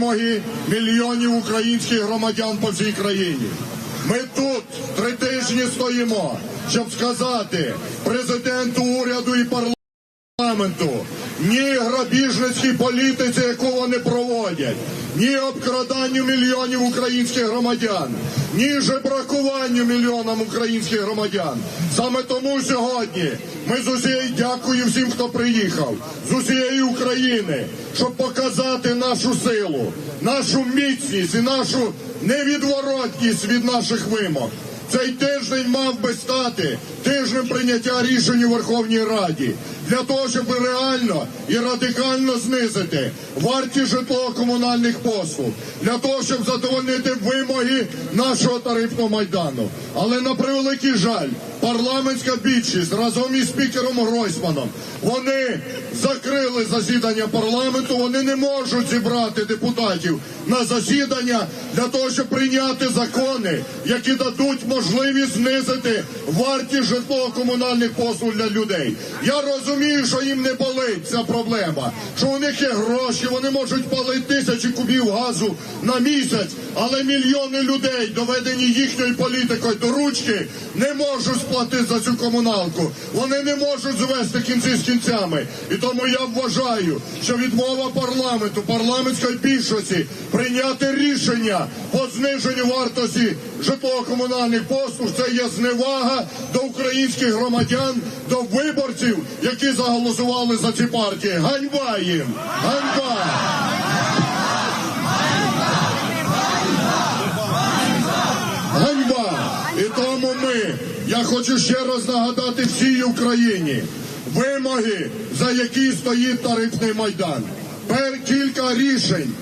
вимоги мільйонів українських громадян по всій країні. Ми тут три тижні стоїмо, щоб сказати президенту, уряду і парламенту ні грабіжницькій політиці, яку вони проводять, ні обкраданню мільйонів українських громадян, ні жебракуванню мільйонам українських громадян. Саме тому сьогодні ми з усієї дякую всім, хто приїхав з усієї України, щоб показати нашу силу, нашу міцність і нашу невідворотність від наших вимог. Цей тиждень мав би стати тижнем прийняття рішень у Верховній Раді для того, щоб реально і радикально знизити вартість житлово-комунальних послуг, для того, щоб задовольнити вимоги нашого тарифного майдану. Але на превеликий жаль, парламентська більшість разом із спікером Гройсманом вони закрили засідання парламенту. Вони не можуть зібрати депутатів на засідання для того, щоб прийняти закони, які дадуть можливість знизити вартість житлово-комунальних послуг для людей. Я розумію, що їм не болить ця проблема, що у них є гроші, вони можуть палити тисячі кубів газу на місяць, але мільйони людей, доведені їхньою політикою до ручки, не можуть сплатити за цю комуналку. Вони не можуть звести кінці з кінцями. І тому я вважаю, що відмова парламенту, парламентської більшості прийняти рішення по зниженню вартості житлово-комунальних послуг це є зневага до українських громадян, до виборців, які заголосували за ці партії. Ганьба їм! Ганьба! Ганьба! І тому ми, я хочу ще раз нагадати всій Україні вимоги, за які стоїть тарифний майдан. Пер кілька рішень,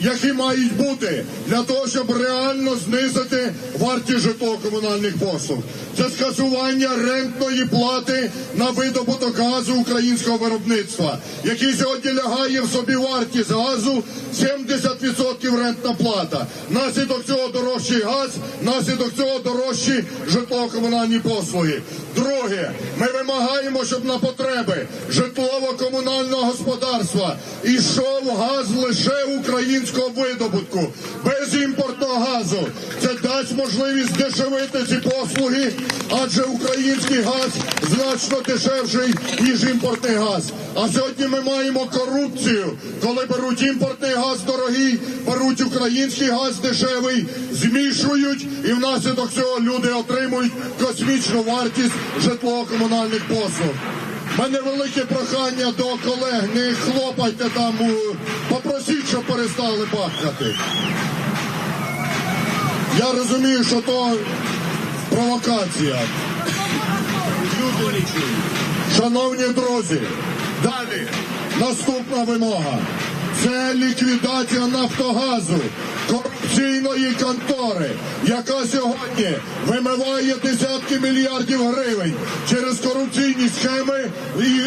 які мають бути для того, щоб реально знизити вартість житлово-комунальних послуг. Це скасування рентної плати на видобуток газу українського виробництва, який сьогодні лягає в собі вартість газу 70% рентна плата. Наслідок цього дорожчий газ, наслідок цього дорожчі житлово-комунальні послуги. Друге, ми вимагаємо, щоб на потреби житлово-комунального господарства ішов газ лише українського видобутку, без імпортного газу. Це дасть можливість дешевити ці послуги, адже український газ значно дешевший, ніж імпортний газ. А сьогодні ми маємо корупцію, коли беруть імпортний газ дорогий, беруть український газ дешевий, змішують, і внаслідок цього люди отримують космічну вартість житлово-комунальних послуг. У мене велике прохання до колег, не хлопайте там, попросіть, щоб перестали бахкати. Я розумію, що то провокація. Шановні друзі, далі наступна вимога. Це ліквідація Нафтогазу, корупційної контори, яка сьогодні вимиває десятки мільярдів гривень через корупційні схеми і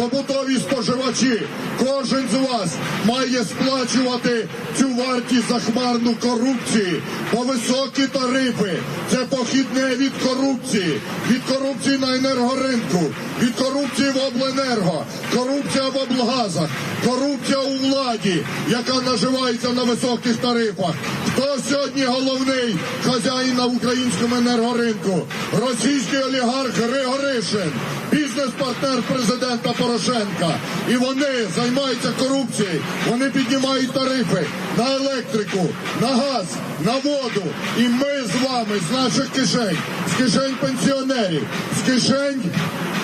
побутові споживачі. Кожен з вас має сплачувати цю вартість за хмарну корупції, по високі тарифи. Це похідне від корупції, від корупції на енергоринку, від корупції в обленерго, корупція в облгазах, корупція у владі, яка наживається на високих тарифах. Хто сьогодні головний хазяїн на українському енергоринку? Російський олігарх Григоришин, бізнес-партнер президента Порошенка. І вони займаються корупцією. Вони піднімають тарифи на електрику, на газ, на воду. І ми з вами з наших кишень, з кишень пенсіонерів, з кишень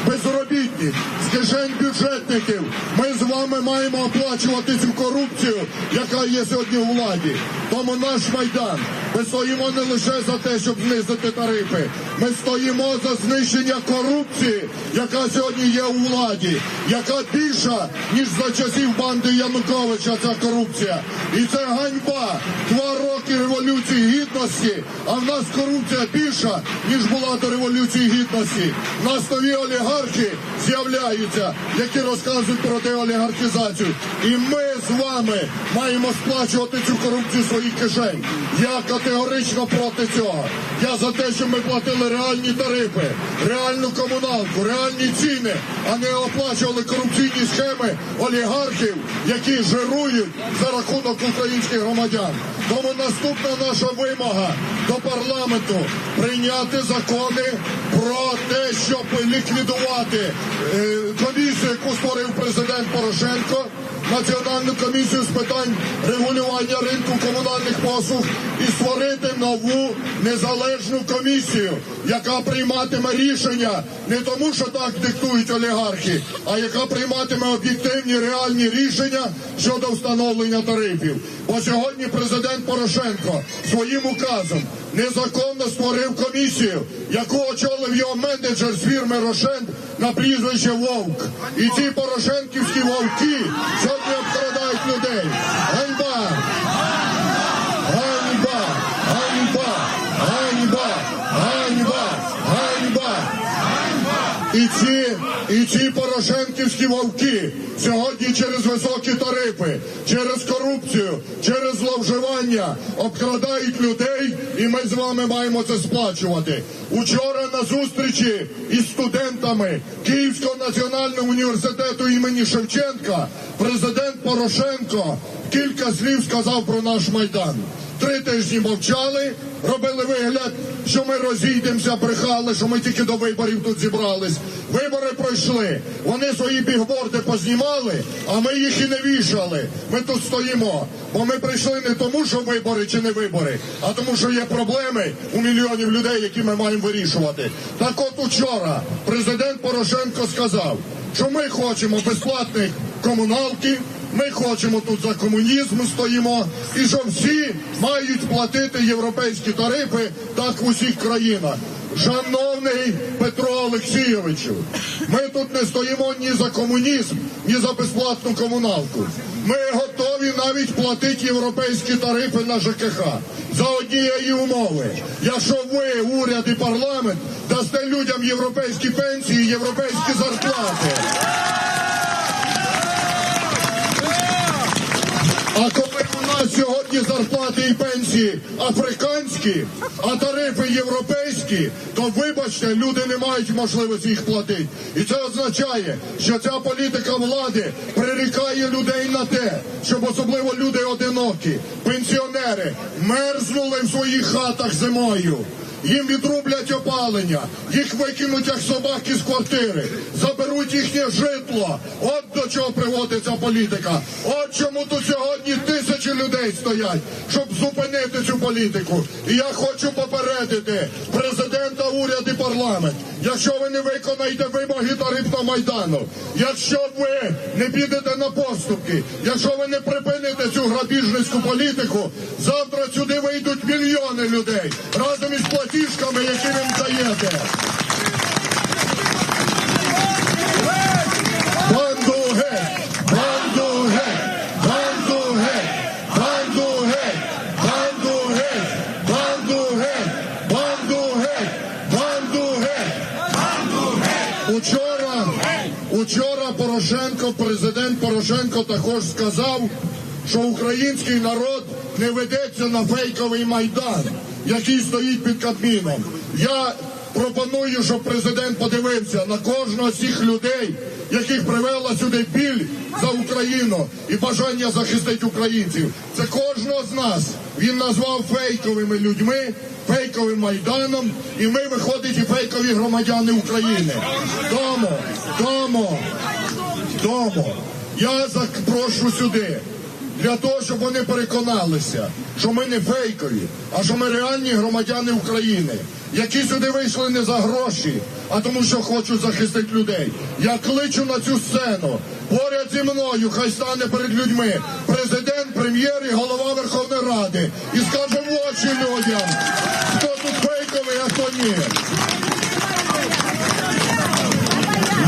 безробітних, з кишень бюджетників. Ми з вами маємо оплачувати цю корупцію, яка є сьогодні у владі. Тому наш майдан. Ми стоїмо не лише за те, щоб знизити тарифи. Ми стоїмо за знищення корупції, яка сьогодні є у владі, яка більша, ніж за часів банди Януковича ця корупція. І це ганьба. Два роки революції гідності, а в нас корупція більша, ніж була до революції гідності. В нас нові олігархи. Олігархи з'являються, які розказують про деолігархізацію. І ми з вами маємо сплачувати цю корупцію своїх кишень. Я категорично проти цього. Я за те, щоб ми платили реальні тарифи, реальну комуналку, реальні ціни, а не оплачували корупційні схеми олігархів, які жирують за рахунок українських громадян. Тому наступна наша вимога до парламенту прийняти закони про те, щоб ліквідувати е, комісію, яку створив президент Порошенко. Національну комісію з питань регулювання ринку комунальних послуг і створити нову незалежну комісію, яка прийматиме рішення не тому, що так диктують олігархи, а яка прийматиме об'єктивні реальні рішення щодо встановлення тарифів. Бо сьогодні президент Порошенко своїм указом незаконно створив комісію, яку очолив його менеджер з фірми Рошен на прізвище Вовк. І ці порошенківські вовки сьогодні обкрадають людей. Ганьба! Ганьба! Ганьба! Ганьба! Ганьба! Ганьба! І ці, і ці порошенківські вовки через високі тарифи, через корупцію, через зловживання обкрадають людей, і ми з вами маємо це сплачувати. Учора на зустрічі із студентами Київського національного університету імені Шевченка президент Порошенко кілька слів сказав про наш майдан. Три тижні мовчали, робили вигляд, що ми розійдемося, брехали, що ми тільки до виборів тут зібрались. Вибори пройшли. Вони свої бігборди познімали, а ми їх і не вішали. Ми тут стоїмо. Бо ми прийшли не тому, що вибори чи не вибори, а тому, що є проблеми у мільйонів людей, які ми маємо вирішувати. Так от учора президент Порошенко сказав, що ми хочемо безплатних комуналки. Ми хочемо тут за комунізм стоїмо, і що всі мають платити європейські тарифи так в усіх країнах. Шановний Петро Олексійовичу, ми тут не стоїмо ні за комунізм, ні за безплатну комуналку. Ми готові навіть платити європейські тарифи на ЖКХ за однієї умови. Якщо ви, уряд і парламент, дасте людям європейські пенсії, європейські зарплати. А коли у нас сьогодні зарплати і пенсії африканські, а тарифи європейські, то вибачте, люди не мають можливості їх платити. І це означає, що ця політика влади прирікає людей на те, щоб особливо люди одинокі, пенсіонери мерзнули в своїх хатах зимою. Їм відрублять опалення, їх викинуть як собаки з квартири, заберуть їхнє житло. От до чого приводить ця політика. От чому тут сьогодні тисячі людей стоять, щоб зупинити цю політику. І я хочу попередити президента, уряд і парламент. Якщо ви не виконаєте вимоги тарифного майдану, якщо ви не підете на поступки, якщо ви не припините цю грабіжницьку політику, завтра сюди вийдуть мільйони людей разом із платіжками, які ви їм даєте. Банду геть! Банду геть! Банду геть! Учора, учора Порошенко, президент Порошенко також сказав, що український народ не ведеться на фейковий майдан, який стоїть під Кабміном. Я пропоную, щоб президент подивився на кожного з цих людей, яких привела сюди біль за Україну і бажання захистити українців. Це кожного з нас. Він назвав фейковими людьми, фейковим майданом, і ми виходить і фейкові громадяни України. Тому, тому, тому я запрошу сюди. Для того, щоб вони переконалися, що ми не фейкові, а що ми реальні громадяни України, які сюди вийшли не за гроші, а тому, що хочуть захистити людей. Я кличу на цю сцену. Поряд зі мною хай стане перед людьми президент, прем'єр і голова Верховної Ради і скаже в очі людям, хто тут фейковий, а хто ні.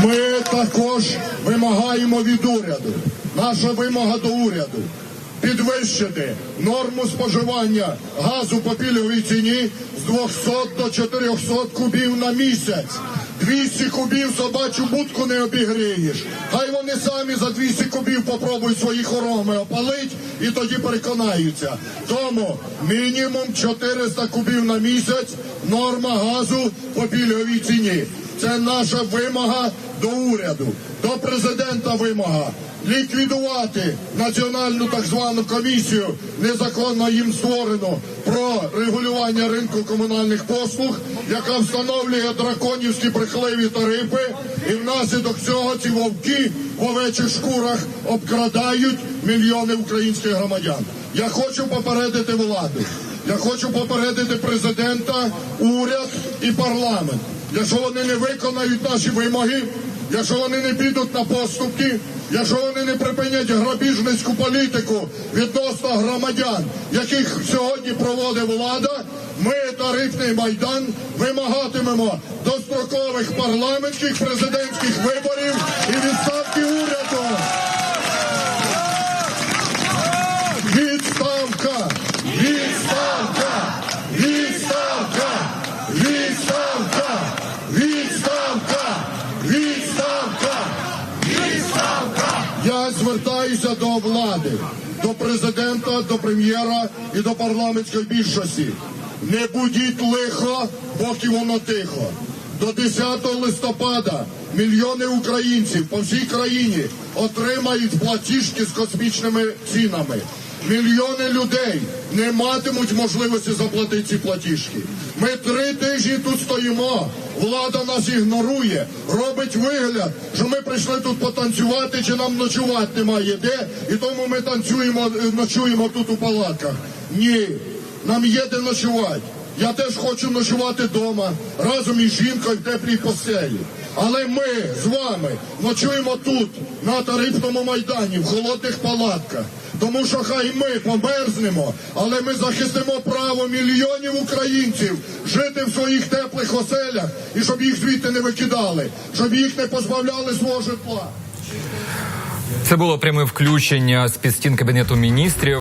Ми також вимагаємо від уряду. Наша вимога до уряду підвищити норму споживання газу по пільговій ціні з 200 до 400 кубів на місяць. 200 кубів собачу будку не обігрієш. Хай вони самі за 200 кубів попробують свої хороми опалить і тоді переконаються. Тому мінімум 400 кубів на місяць норма газу по пільговій ціні. Це наша вимога до уряду, до президента вимога ліквідувати національну так звану комісію, незаконно їм створену про регулювання ринку комунальних послуг, яка встановлює драконівські брехливі тарифи, і внаслідок цього ці вовки в овечих шкурах обкрадають мільйони українських громадян. Я хочу попередити владу. Я хочу попередити президента, уряд і парламент. Якщо вони не виконають наші вимоги, якщо вони не підуть на поступки, якщо вони не припинять грабіжницьку політику відносно громадян, яких сьогодні проводить влада, ми, тарифний майдан, вимагатимемо дострокових парламентських президентських виборів і відставки уряду. Звертаюся до влади, до президента, до прем'єра і до парламентської більшості. Не будіть лихо, поки воно тихо. До 10 листопада мільйони українців по всій країні отримають платіжки з космічними цінами. Мільйони людей не матимуть можливості заплатити ці платіжки. Ми три тижні тут стоїмо. Влада нас ігнорує, робить вигляд, що ми прийшли тут потанцювати, чи нам ночувати немає де, і тому ми танцюємо, е, ночуємо тут у палатках. Ні, нам є де ночувати. Я теж хочу ночувати вдома разом із жінкою в теплій постелі. Але ми з вами ночуємо тут, на тарифному майдані, в холодних палатках. Тому що хай ми померзнемо, але ми захистимо право мільйонів українців жити в своїх теплих оселях і щоб їх звідти не викидали, щоб їх не позбавляли свого житла. Це було пряме включення з під стін кабінету міністрів.